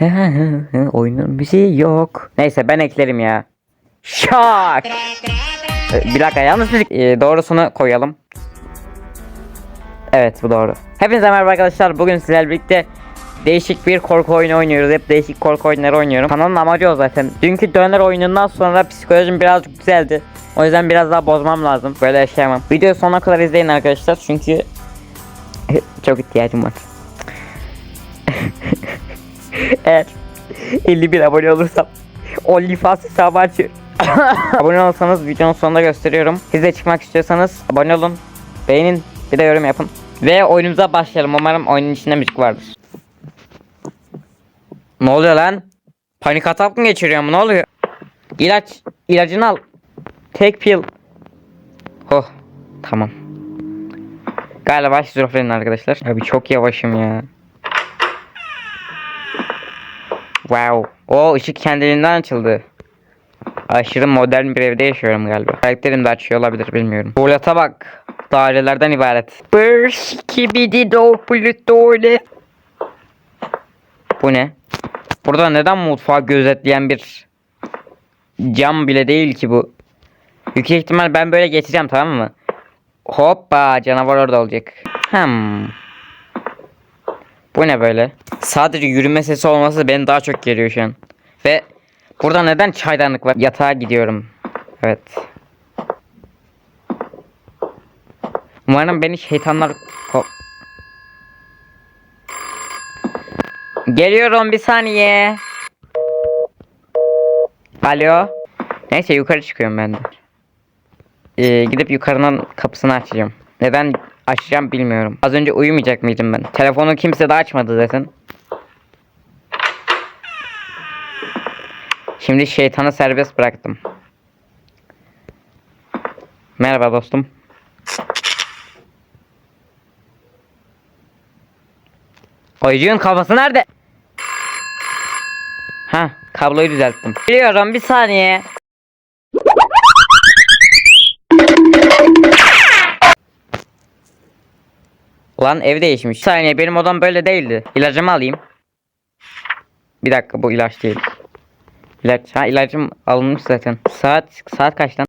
Oyunun müziği yok. Neyse ben eklerim ya. Şak. Bir dakika yanlış müzik. Ee, doğrusunu koyalım. Evet bu doğru. Hepinize merhaba arkadaşlar. Bugün sizlerle birlikte değişik bir korku oyunu oynuyoruz. Hep değişik korku oyunları oynuyorum. Kanalın amacı o zaten. Dünkü döner oyunundan sonra psikolojim birazcık güzeldi. O yüzden biraz daha bozmam lazım. Böyle yaşayamam. Videoyu sonuna kadar izleyin arkadaşlar. Çünkü çok ihtiyacım var. Eğer 51 abone olursam OnlyFans hesabı açıyorum. abone olsanız videonun sonunda gösteriyorum. Siz de çıkmak istiyorsanız abone olun. Beğenin. Bir de yorum yapın. Ve oyunumuza başlayalım. Umarım oyunun içinde müzik vardır. Ne oluyor lan? Panik atak mı geçiriyorum? Ne oluyor? İlaç. ilacını al. Tek pil. Oh. Tamam. Galiba şizofrenin arkadaşlar. Abi çok yavaşım ya. Wow. O ışık kendiliğinden açıldı. Aşırı modern bir evde yaşıyorum galiba. Karakterim de açıyor olabilir bilmiyorum. Tuvalete bak. Dairelerden ibaret. Skibidi do plütole. Bu ne? Burada neden mutfağı gözetleyen bir cam bile değil ki bu? Yüksek ihtimal ben böyle geçeceğim tamam mı? Hoppa canavar orada olacak. Hmm. Bu ne böyle? Sadece yürüme sesi olması beni daha çok geriyor şu an. Ve burada neden çaydanlık var? Yatağa gidiyorum. Evet. Umarım beni şeytanlar ko- Geliyorum bir saniye. Alo. Neyse yukarı çıkıyorum ben de. Ee, gidip yukarının kapısını açacağım. Neden açacağım bilmiyorum. Az önce uyumayacak mıydım ben? Telefonu kimse de açmadı zaten. Şimdi şeytanı serbest bıraktım. Merhaba dostum. Oyuncunun kafası nerede? Ha, kabloyu düzelttim. Biliyorum bir saniye. Lan ev değişmiş. Bir saniye benim odam böyle değildi. İlacımı alayım. Bir dakika bu ilaç değil. İlaç, ha ilacım alınmış zaten. Saat saat kaç lan?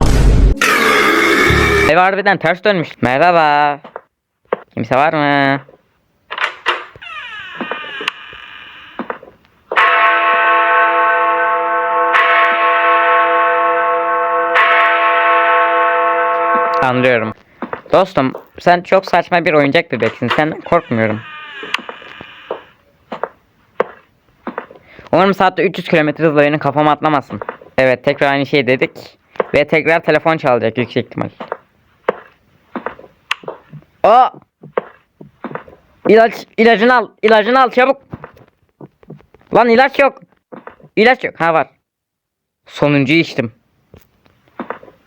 Ev harbiden ters dönmüş. Merhaba. Kimse var mı? Anlıyorum. Dostum sen çok saçma bir oyuncak bebeksin. Senden korkmuyorum. Umarım saatte 300 km hızla benim kafama atlamazsın. Evet tekrar aynı şey dedik. Ve tekrar telefon çalacak yüksek ihtimal. O! İlaç, ilacını al, ilacını al çabuk. Lan ilaç yok. İlaç yok. Ha var. Sonuncuyu içtim.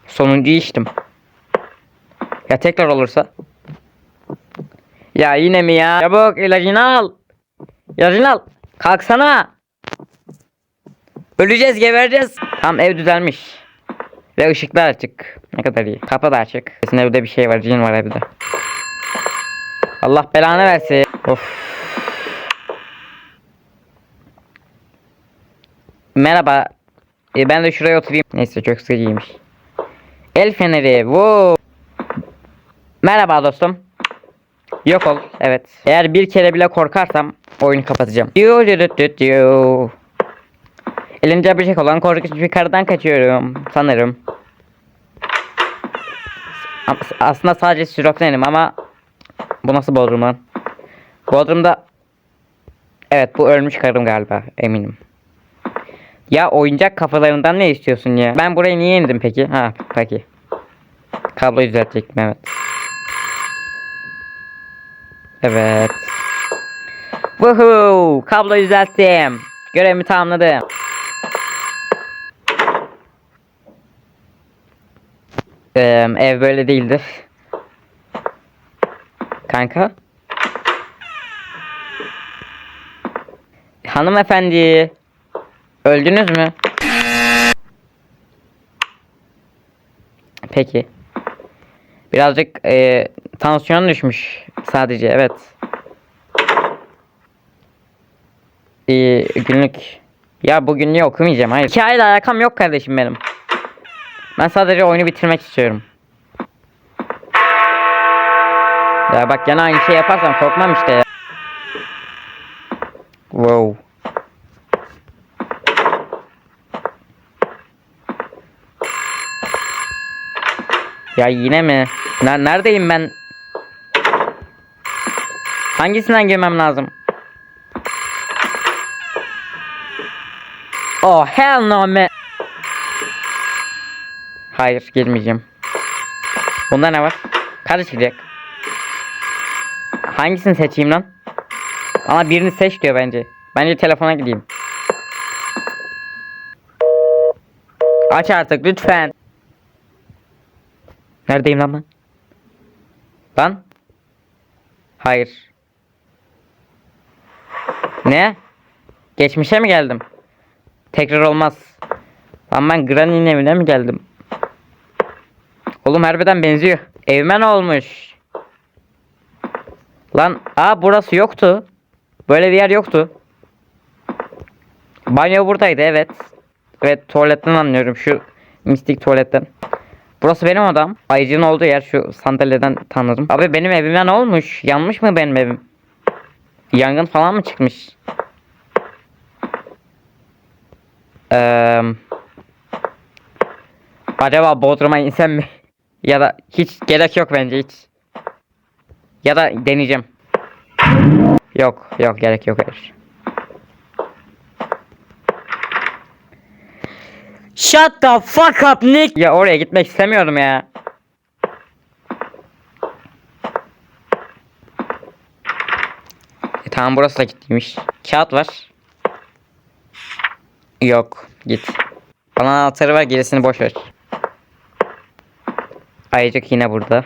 Sonuncuyu içtim. Ya tekrar olursa? Ya yine mi ya? Çabuk ilacını al. İlacını al. Kalksana. Öleceğiz gebereceğiz. Tam ev düzelmiş. Ve ışıklar açık. Ne kadar iyi. Kapı da açık. Kesin evde bir şey var. Cin var evde. Allah belanı versin. Of. Merhaba. E, ben de şuraya oturayım. Neyse çok sıkıcıymış. El feneri. Wow. Merhaba dostum. Yok ol. Evet. Eğer bir kere bile korkarsam oyunu kapatacağım. Elimde böcek olan korkunç bir karıdan kaçıyorum. Sanırım. As- Aslında sadece şizofrenim ama bu nasıl Bodrum lan? Bodrum'da Evet bu ölmüş karım galiba eminim. Ya oyuncak kafalarından ne istiyorsun ya? Ben buraya niye indim peki? Ha peki. Kabloyu düzeltecektim evet. Evet. Woohoo! Kabloyu düzelttim. Görevimi tamamladım. Ee, ev böyle değildir. Kanka. Hanımefendi. Öldünüz mü? Peki. Birazcık e, tansiyon düşmüş sadece evet. Ee, günlük. Ya bu günlüğü okumayacağım. Hayır. Hikayeyle alakam yok kardeşim benim. Ben sadece oyunu bitirmek istiyorum. Ya bak gene aynı şey yaparsam korkmam işte ya. Wow. Ya yine mi? Ner- neredeyim ben? Hangisinden girmem lazım? Oh hell no man. Hayır girmeyeceğim. Bunda ne var? Karışacak. Hangisini seçeyim lan? Ama birini seç diyor bence. Bence telefona gideyim. Aç artık lütfen. Neredeyim lan ben? Lan? Hayır. Ne? Geçmişe mi geldim? Tekrar olmaz. Lan ben Granny'nin evine mi geldim? Oğlum harbiden benziyor. Evmen olmuş. Lan aa burası yoktu. Böyle bir yer yoktu. Banyo buradaydı evet. Evet tuvaletten anlıyorum şu mistik tuvaletten. Burası benim odam. Ayıcın olduğu yer şu sandalyeden tanıdım. Abi benim evime ne olmuş? Yanmış mı benim evim? Yangın falan mı çıkmış? Eee acaba Bodrum'a insem mi? ya da hiç gerek yok bence hiç. Ya da deneyeceğim. Yok yok gerek yok hayır. Shut the fuck up Nick. Ya oraya gitmek istemiyorum ya. Tamam burası da gittiymiş. Kağıt var. Yok git. Bana anahtarı ver gerisini boş ver. Ayıcık yine burada.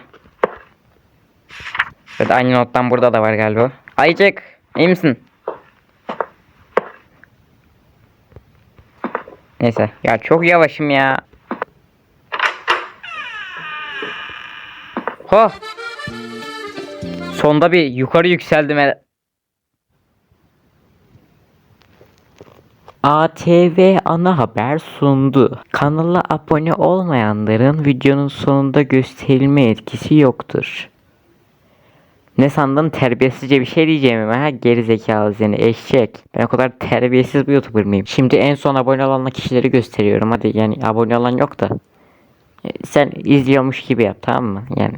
Evet aynı nottan burada da var galiba. Ayıcık iyi misin? Neyse ya çok yavaşım ya. Ho. Sonda bir yukarı yükseldim. ATV ana haber sundu. Kanala abone olmayanların videonun sonunda gösterilme etkisi yoktur. Ne sandın terbiyesizce bir şey diyeceğimi ha geri zekalı seni eşek. Ben o kadar terbiyesiz bir youtuber mıyım? Şimdi en son abone olan kişileri gösteriyorum hadi yani abone olan yok da. E, Sen izliyormuş gibi yap tamam mı? Yani